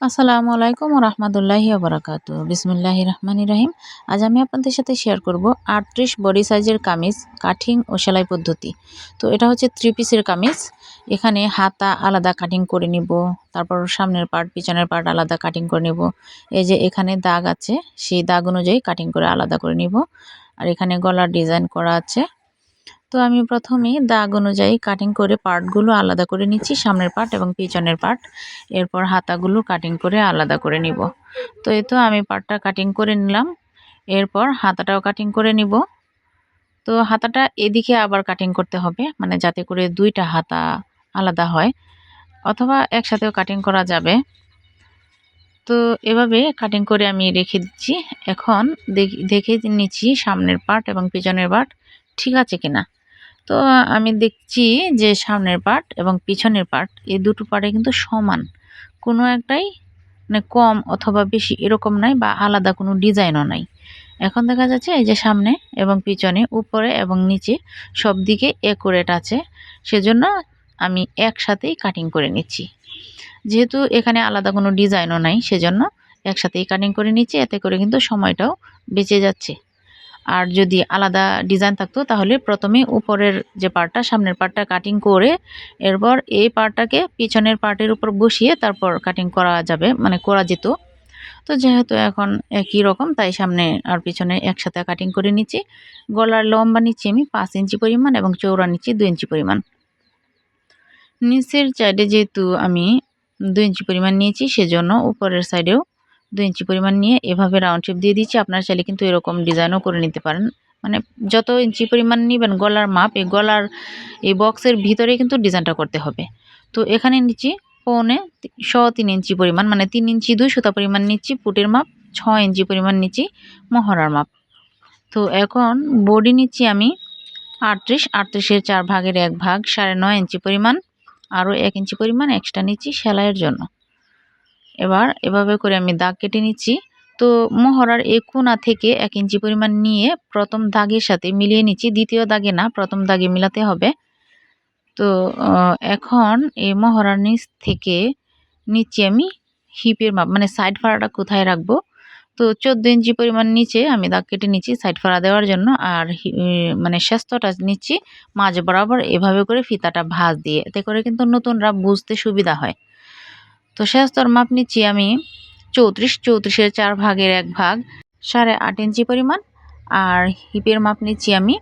আসসালামু আলাইকুম রহমতুল্লাহি আবরাকাত বিসমুল্লাহ রহমান রাহিম। আজ আমি আপনাদের সাথে শেয়ার করব আটত্রিশ বডি সাইজের কামিজ কাটিং ও সেলাই পদ্ধতি। তো এটা হচ্ছে থ্রি পিসের কামিজ। এখানে হাতা আলাদা কাটিং করে নিব, তারপর সামনের পার্ট পিছনের পার্ট আলাদা কাটিং করে নিব। এই যে এখানে দাগ আছে, সেই দাগ অনুযায়ী কাটিং করে আলাদা করে নিব। আর এখানে গলার ডিজাইন করা আছে। তো আমি প্রথমেই দাগ অনুযায়ী কাটিং করে পার্টগুলো আলাদা করে নিচ্ছি, সামনের পার্ট এবং পিছনের পার্ট এরপর হাতাগুলো কাটিং করে আলাদা করে নিব। তো এই তো আমি পার্টটা কাটিং করে নিলাম। এরপর হাতাটাও কাটিং করে নিব। তো হাতাটা এদিকে আবার কাটিং করতে হবে মানে যাতে করে দুইটা হাতা আলাদা হয়, অথবা একসাথেও কাটিং করা যাবে। তো এভাবে কাটিং করে আমি রেখে দিচ্ছি। এখন দেখে নিচ্ছি সামনের পার্ট এবং পিছনের পার্ট ঠিক আছে কিনা। তো আমি দেখছি যে সামনের পার্ট এবং পিছনের পার্ট এই দুটো পার্টে কিন্তু সমান। কোনো একটাই মানে কম অথবা বেশি এরকম নাই বা আলাদা কোনো ডিজাইনও নাই। এখন দেখা যাচ্ছে এই যে সামনে এবং পিছনে, উপরে এবং নিচে সব দিকে একুরেট আছে। সেজন্য আমি একসাথেই কাটিং করে নিচ্ছি। যেহেতু এখানে আলাদা কোনো ডিজাইনও নাই, সেজন্য একসাথেই কাটিং করে নিচ্ছি। এতে করে কিন্তু সময়টাও বেঁচে যাচ্ছে। আর যদি আলাদা ডিজাইন থাকতো, তাহলে প্রথমে উপরের যে পার্টটা সামনের পার্টটা কাটিং করে এরপর এই পার্টটাকে পিছনের পার্টের উপর বসিয়ে তারপর কাটিং করা যাবে মানে করা যেত। তো যেহেতু এখন একই রকম, তাই সামনে আর পিছনে একসাথে কাটিং করে নিচ্ছি। গলার লম্বা নিচ্ছি আমি পাঁচ ইঞ্চি পরিমাণ এবং চৌড়া নিচ্ছি দু ইঞ্চি পরিমাণ। নিচের সাইডে যেহেতু আমি দু ইঞ্চি পরিমাণ নিয়েছি, সেজন্য উপরের সাইডেও দু ইঞ্চি পরিমাণ নিয়ে এভাবে রাউন্ড শেপ দিয়ে দিচ্ছি। আপনারা চাইলে কিন্তু এরকম ডিজাইনও করে নিতে পারেন। মানে যত ইঞ্চি পরিমাণ নেবেন গলার মাপ, এই গলার, এই বক্সের ভিতরে কিন্তু ডিজাইনটা করতে হবে। তো এখানে নিচ্ছি পৌনে শ তিন ইঞ্চি পরিমাণ মানে তিন ইঞ্চি দুই সুতা পরিমাণ নিচ্ছি ফুটের মাপ ছ ইঞ্চি পরিমাণ নিচ্ছি, মহড়ার মাপ। তো এখন বডি নিচ্ছি আমি আটত্রিশ, আটত্রিশের চার ভাগের এক ভাগ, সাড়ে নয় ইঞ্চি পরিমাণ, আরও এক ইঞ্চি পরিমাণ এক্সট্রা নিচ্ছি সেলাইয়ের জন্য। এবার এভাবে করে আমি দাগ কেটে নিচ্ছি। তো মহড়ার এই কোনা থেকে এক ইঞ্চি পরিমাণ নিয়ে প্রথম দাগের সাথে মিলিয়ে নিচ্ছি। দ্বিতীয় দাগে না, প্রথম দাগে মিলাতে হবে। তো এখন এই মহড়ার নিচ থেকে নিচ্ছি আমি হিপের মাপ মানে সাইড ফাড়াটা কোথায় রাখব? তো চোদ্দ ইঞ্চি পরিমাণ নিচে আমি দাগ কেটে নিচ্ছি সাইড ফাড়া দেওয়ার জন্য। আর মানে স্বাস্থ্যটা নিচ্ছি মাঝ বরাবর এভাবে করে ফিতাটা ভাঁজ দিয়ে। এতে করে কিন্তু নতুনরা বুঝতে সুবিধা হয়। তো শেষতর মাপ নিচ্ছি আমি চৌত্রিশ, চৌত্রিশের চার ভাগের এক ভাগ, সাড়ে আট ইঞ্চি পরিমাণ। আর হিপের মাপ নিচ্ছি আমি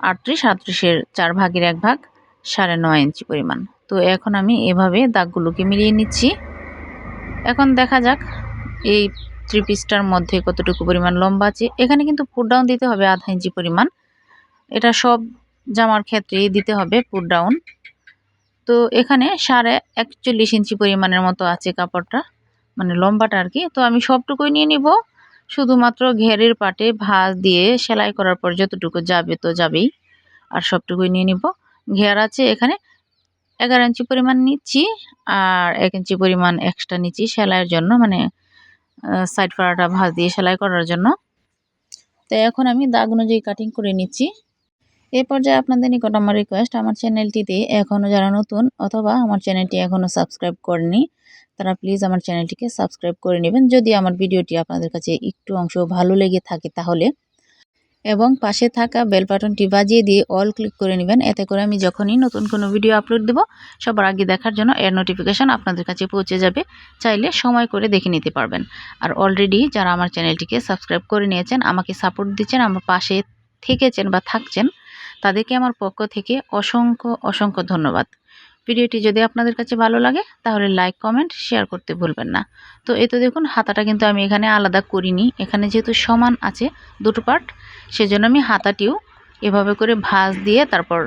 আটত্রিশ আটত্রিশের চার ভাগের এক ভাগ, সাড়ে নয় ইঞ্চি পরিমাণ। তো এখন আমি এভাবে দাগগুলোকে মিলিয়ে নিচ্ছি। এখন দেখা যাক এই থ্রি পিসটার মধ্যে কতটুকু পরিমাণ লম্বা আছে। এখানে কিন্তু পুট ডাউন দিতে হবে আধা ইঞ্চি পরিমাণ। এটা সব জামার ক্ষেত্রেই দিতে হবে পুট ডাউন তো এখানে সাড়ে একচল্লিশ ইঞ্চি পরিমাণের মতো আছে কাপড়টা মানে লম্বাটা আর কি। তো আমি সবটুকুই নিয়ে নিব। শুধুমাত্র ঘেরের পাটে ভাঁজ দিয়ে সেলাই করার পর যতটুকু যাবে তো যাবেই। আর সবটুকুই নিয়ে নিব। ঘের আছে এখানে এগারো ইঞ্চি পরিমাণ নিচ্ছি আর এক ইঞ্চি পরিমাণ এক্সট্রা নিচ্ছি সেলাইয়ের জন্য মানে সাইড ফাড়াটা ভাঁজ দিয়ে সেলাই করার জন্য। তো এখন আমি দাগ অনুযায়ী কাটিং করে নিচ্ছি। এই পর্যায়ে আপনাদের নিকট আমার রিকোয়েস্ট আমার চ্যানেলটিতে এখনও যারা নতুন অথবা আমার চ্যানেলটি এখনও সাবস্ক্রাইব করেনি তারা প্লিজ আমার চ্যানেলটিকে সাবস্ক্রাইব করে নেবেন। যদি আমার ভিডিওটি আপনাদের কাছে একটু অংশ ভালো লেগে থাকে তাহলে। এবং পাশে থাকা বেল বাটনটি বাজিয়ে দিয়ে অল ক্লিক করে নেবেন। এতে করে আমি যখনই নতুন কোনো ভিডিও আপলোড দেব, সবার আগে দেখার জন্য এর নোটিফিকেশান আপনাদের কাছে পৌঁছে যাবে। চাইলে সময় করে দেখে নিতে পারবেন। আর অলরেডি যারা আমার চ্যানেলটিকে সাবস্ক্রাইব করে নিয়েছেন, আমাকে সাপোর্ট দিচ্ছেন, আমার পাশে থেকেছেন বা থাকছেন তাদেরকে আমার পক্ষ থেকে অসংখ্য অসংখ্য ধন্যবাদ। ভিডিওটি যদি আপনাদের কাছে ভালো লাগে, তাহলে লাইক কমেন্ট শেয়ার করতে ভুলবেন না। তো এই তো দেখুন, হাতাটা কিন্তু আমি এখানে আলাদা করিনি। এখানে যেহেতু সমান আছে দুটো পার্ট সেজন্য আমি হাতাটিও এভাবে করে ভাঁজ দিয়ে তারপর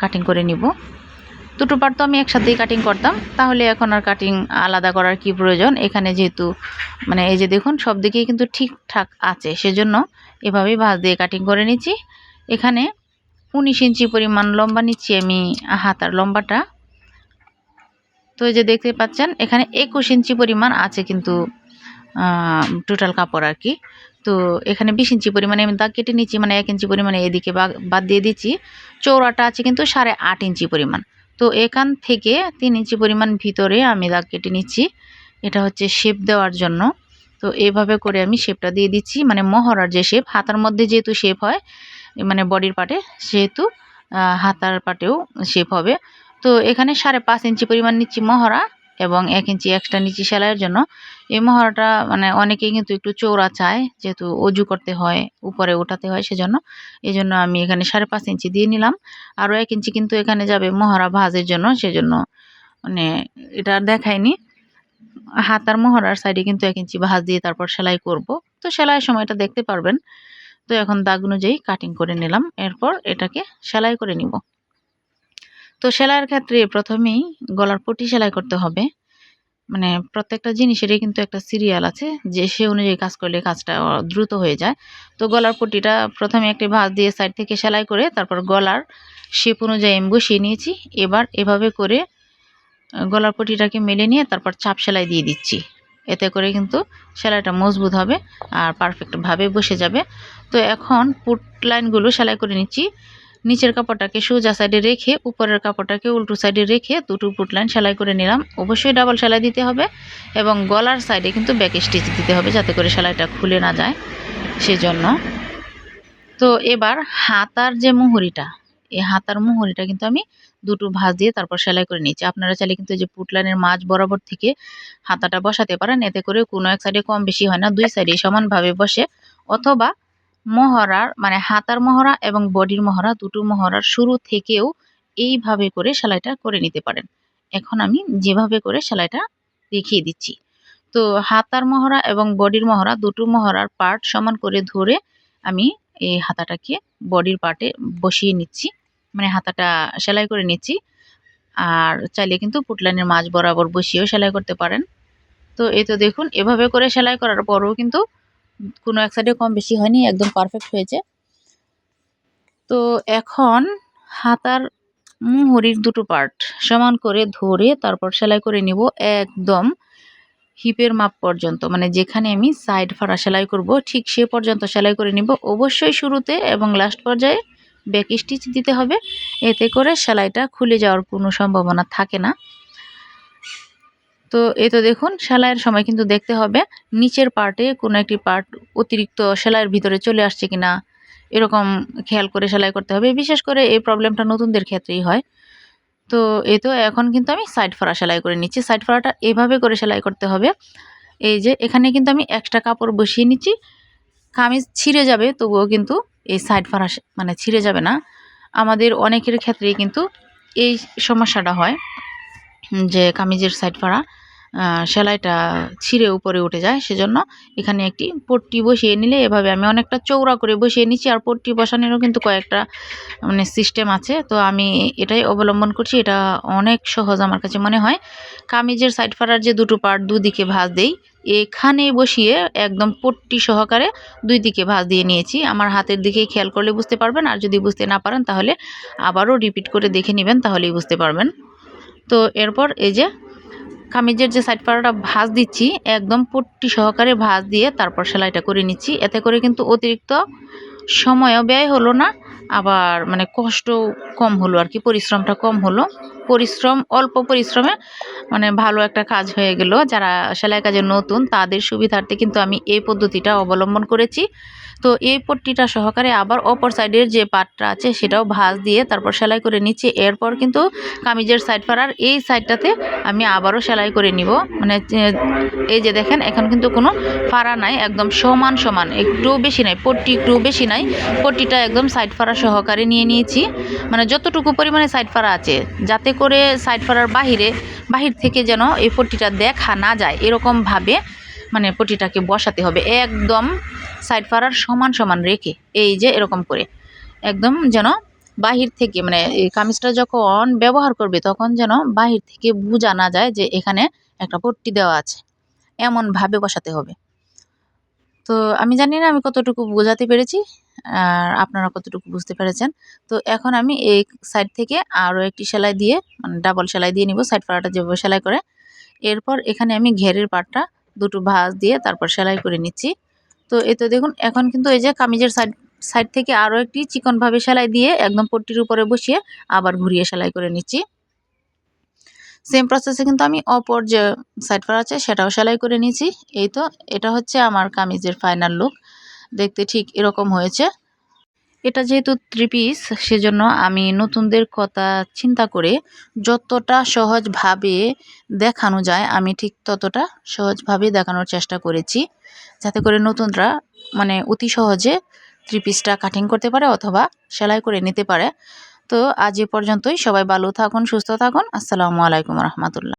কাটিং করে নিব। দুটো পার্ট তো আমি একসাথেই কাটিং করতাম। তাহলে এখন আর কাটিং আলাদা করার কি প্রয়োজন? এখানে যেহেতু মানে এই যে দেখুন সব দিকেই কিন্তু ঠিকঠাক আছে। সেজন্য এভাবেই ভাঁজ দিয়ে কাটিং করে নিচ্ছি। এখানে উনিশ ইঞ্চি পরিমাণ লম্বা নিচ্ছি আমি হাতার লম্বাটা। তো এই যে দেখতে পাচ্ছেন, এখানে একুশ ইঞ্চি পরিমাণ আছে কিন্তু টোটাল কাপড় আর কি। তো এখানে বিশ ইঞ্চি পরিমাণে আমি দাগ কেটে নিচ্ছি মানে এক ইঞ্চি পরিমাণে এদিকে বাদ দিয়ে দিচ্ছি। চৌড়াটা আছে কিন্তু সাড়ে আট ইঞ্চি পরিমাণ। তো এখান থেকে তিন ইঞ্চি পরিমাণ ভিতরে আমি দাগ কেটে নিচ্ছি। এটা হচ্ছে শেপ দেওয়ার জন্য। তো এইভাবে করে আমি শেপটা দিয়ে দিচ্ছি মানে মহড়ার যে শেপ হাতার মধ্যে যেহেতু শেপ হয় মানে বডির পার্টে সেহেতু হাতার পাটেও শেপ হবে। তো এখানে সাড়ে পাঁচ ইঞ্চি পরিমাণ নিচ্ছি মহড়া এবং এক ইঞ্চি এক্সট্রা নিচ্ছি সেলাইয়ের জন্য। এই মহড়াটা মানে অনেকেই কিন্তু একটু চৌড়া চায়, যেহেতু অজু করতে হয়, উপরে ওঠাতে হয় সেজন্য। এই জন্য আমি এখানে সাড়ে পাঁচ ইঞ্চি দিয়ে নিলাম। আরও এক ইঞ্চি কিন্তু এখানে যাবে মহড়া ভাজের জন্য, সেজন্য মানে এটা দেখায়নি হাতার মহড়ার সাইডে কিন্তু এক ইঞ্চি ভাঁজ দিয়ে তারপর সেলাই করব। তো সেলাইয়ের সময়টা দেখতে পারবেন। তো এখন দাগ অনুযায়ী কাটিং করে নিলাম। এরপর এটাকে সেলাই করে নিব। তো সেলাইয়ের ক্ষেত্রে প্রথমেই গলার পটি সেলাই করতে হবে। মানে প্রত্যেকটা জিনিসেরই কিন্তু একটা সিরিয়াল আছে, যে সে অনুযায়ী কাজ করলে কাজটা দ্রুত হয়ে যায়। তো গলার পটিটা প্রথমে একটি ভাঁজ দিয়ে সাইড থেকে সেলাই করে তারপর গলার শেপ অনুযায়ী আমি বসিয়ে নিয়েছি। এবার এভাবে করে গলার পটিটাকে মেলে নিয়ে তারপর চাপ সেলাই দিয়ে দিচ্ছি। এতে করে কিন্তু সেলাইটা মজবুত হবে আর পারফেক্টভাবে বসে যাবে। তো এখন পুট লাইনগুলো সেলাই করে নিচ্ছি। নিচের কাপড়টাকে সোজা সাইডে রেখে, উপরের কাপড়টাকে উল্টো সাইডে রেখে দুটো পুট লাইন সেলাই করে নিলাম। অবশ্যই ডাবল সেলাই দিতে হবে এবং গলার সাইডে কিন্তু ব্যাক স্টিচ দিতে হবে যাতে করে সেলাইটা খুলে না যায় সেজন্য। তো এবার হাতার যে মুহুরিটা, এই হাতার মুহুরিটা কিন্তু আমি দুটো ভাঁজ দিয়ে তারপর সেলাই করে নিচ্ছি আপনারা চাইলে কিন্তু যে পুটলাইনের মাঝ বরাবর থেকে হাতাটা বসাতে পারেন। এতে করে কোনো এক সাইডে কম বেশি হয় না, দুই সাইডে সমানভাবে বসে। অথবা মহড়ার মানে হাতার মহড়া এবং বডির মহড়া দুটো মহড়ার শুরু থেকেও এইভাবে করে সেলাইটা করে নিতে পারেন। এখন আমি যেভাবে করে সেলাইটা দেখিয়ে দিচ্ছি। তো হাতার মহড়া এবং বডির মহড়া দুটো মহড়ার পার্ট সমান করে ধরে আমি এই হাতাটাকে বডির পার্টে বসিয়ে নিচ্ছি। মানে হাতাটা সেলাই করে নিচ্ছি। আর চাইলে কিন্তু পুটলাইনের মাঝ বরাবর বসিয়েও সেলাই করতে পারেন। তো এই তো দেখুন, এভাবে করে সেলাই করার পরও কিন্তু কোনো এক সাইডে কম বেশি হয়নি, একদম পারফেক্ট হয়েছে। তো এখন হাতার মুহুরির দুটো পার্ট সমান করে ধরে তারপর সেলাই করে নিব একদম হিপের মাপ পর্যন্ত। মানে যেখানে আমি সাইড ফাড়া সেলাই করব, ঠিক সে পর্যন্ত সেলাই করে নিব। অবশ্যই শুরুতে এবং লাস্ট পর্যায়ে ব্যাক স্টিচ দিতে হবে। এতে করে সেলাইটা খুলে যাওয়ার কোনো সম্ভাবনা থাকে না। তো এ তো দেখুন, সেলাইয়ের সময় কিন্তু দেখতে হবে নিচের পার্টে কোনো একটি পার্ট অতিরিক্ত সেলাইয়ের ভিতরে চলে আসছে কিনা। এরকম খেয়াল করে সেলাই করতে হবে। বিশেষ করে এই প্রবলেমটা নতুনদের ক্ষেত্রেই হয়। তো এ তো এখন কিন্তু আমি সাইড ফরা সেলাই করে নিচ্ছি। সাইড ফরাটা এভাবে করে সেলাই করতে হবে। এই যে এখানে কিন্তু আমি এক্সট্রা কাপড় বসিয়ে নিচ্ছি। কামিজ ছিঁড়ে যাবে, তবুও কিন্তু এই সাইড ফাড়া মানে ছিঁড়ে যাবে না। আমাদের অনেকের ক্ষেত্রেই কিন্তু এই সমস্যাটা হয় যে কামিজের সাইড ফাড়া সেলাইটা ছিঁড়ে উপরে উঠে যায়, সেজন্য এখানে একটি পট্টি বসিয়ে নিলে এভাবে আমি অনেকটা চৌড়া করে বসিয়ে নিচ্ছি, আর পট্টি বসানোরও কিন্তু কয়েকটা মানে সিস্টেম আছে। তো আমি এটাই অবলম্বন করছি, এটা অনেক সহজ আমার কাছে মনে হয়। কামিজের সাইড ফাড়ার যে দুটো পার্ট দুদিকে ভাঁজ দেই, এখানে বসিয়ে একদম পট্টি সহকারে দুই দিকে ভাঁজ দিয়ে নিয়েছি। আমার হাতের দিকে খেয়াল করলে বুঝতে পারবেন, আর যদি বুঝতে না পারেন তাহলে আবারও রিপিট করে দেখে নেবেন, তাহলেই বুঝতে পারবেন। তো এরপর এই যে কামিজের যে সাইড পাড়াটা ভাঁজ দিচ্ছি, একদম পট্টি সহকারে ভাঁজ দিয়ে তারপর সেলাইটা করে নিচ্ছি। এতে করে কিন্তু অতিরিক্ত সময়ও ব্যয় হলো না, আবার মানে কষ্ট কম হলো আর কি, পরিশ্রমটা কম হলো। পরিশ্রম, অল্প পরিশ্রমে মানে ভালো একটা কাজ হয়ে গেল। যারা সেলাই কাজে নতুন, তাদের সুবিধার্থে কিন্তু আমি এই পদ্ধতিটা অবলম্বন করেছি। তো এই পট্টিটা সহকারে আবার অপর সাইডের যে পাটটা আছে, সেটাও ভাঁজ দিয়ে তারপর সেলাই করে নিচ্ছি। এরপর কিন্তু কামিজের সাইড ফাড়ার এই সাইডটাতে আমি আবারও সেলাই করে নিব। মানে এই যে দেখেন, এখন কিন্তু কোনো ফাড়া নাই, একদম সমান সমান, একটু বেশি নাই, পট্টি একটু বেশি নাই। পট্টিটা একদম সাইড ফাড়া সহকারে নিয়ে নিয়েছি। মানে যতটুকু পরিমাণে সাইড ফাড়া আছে, যাতে করে সাইড ফাড়ার বাহিরে, বাহির থেকে যেন এই পট্টিটা দেখা না যায়, এরকমভাবে মানে পটিটাকে বসাতে হবে। একদম সাইড ফাড়ার সমান সমান রেখে, এই যে এরকম করে। একদম যেন বাহির থেকে মানে এই কামিজটা যখন ব্যবহার করবে তখন যেন বাহির থেকে বোঝা না যায় যে এখানে একটা পট্টি দেওয়া আছে। এমনভাবে বসাতে হবে। তো আমি জানি না আমি কতটুকু বোঝাতে পেরেছি, আর আপনারা কতটুকু বুঝতে পেরেছেন। তো এখন আমি এই সাইড থেকে আরও একটি সেলাই দিয়ে মানে ডাবল সেলাই দিয়ে নিব সাইড ফাড়াটা যেভাবে সেলাই করে। এরপর এখানে আমি ঘেরের পাটটা দুটো ভাঁজ দিয়ে তারপর সেলাই করে নিচ্ছি। তো এ তো দেখুন, এখন কিন্তু এই যে কামিজের সাইড সাইড থেকে আরও একটি চিকনভাবে সেলাই দিয়ে একদম পট্টির উপরে বসিয়ে আবার ঘুরিয়ে সেলাই করে নিচ্ছি। সেম প্রসেসে কিন্তু আমি অপর যে সাইড ফার আছে, সেটাও সেলাই করে নিয়েছি। এই তো, এটা হচ্ছে আমার কামিজের ফাইনাল লুক দেখতে ঠিক এরকম হয়েছে। এটা যেহেতু থ্রি পিস সেজন্য আমি নতুনদের কথা চিন্তা করে যতটা সহজভাবে দেখানো যায়, আমি ঠিক ততটা সহজভাবে দেখানোর চেষ্টা করেছি। যাতে করে নতুনরা মানে অতি সহজে থ্রি পিসটা কাটিং করতে পারে অথবা সেলাই করে নিতে পারে। তো আজ এ পর্যন্তই, সবাই ভালো থাকুন, সুস্থ থাকুন। আসসালামু আলাইকুম রহমতুল্লাহ।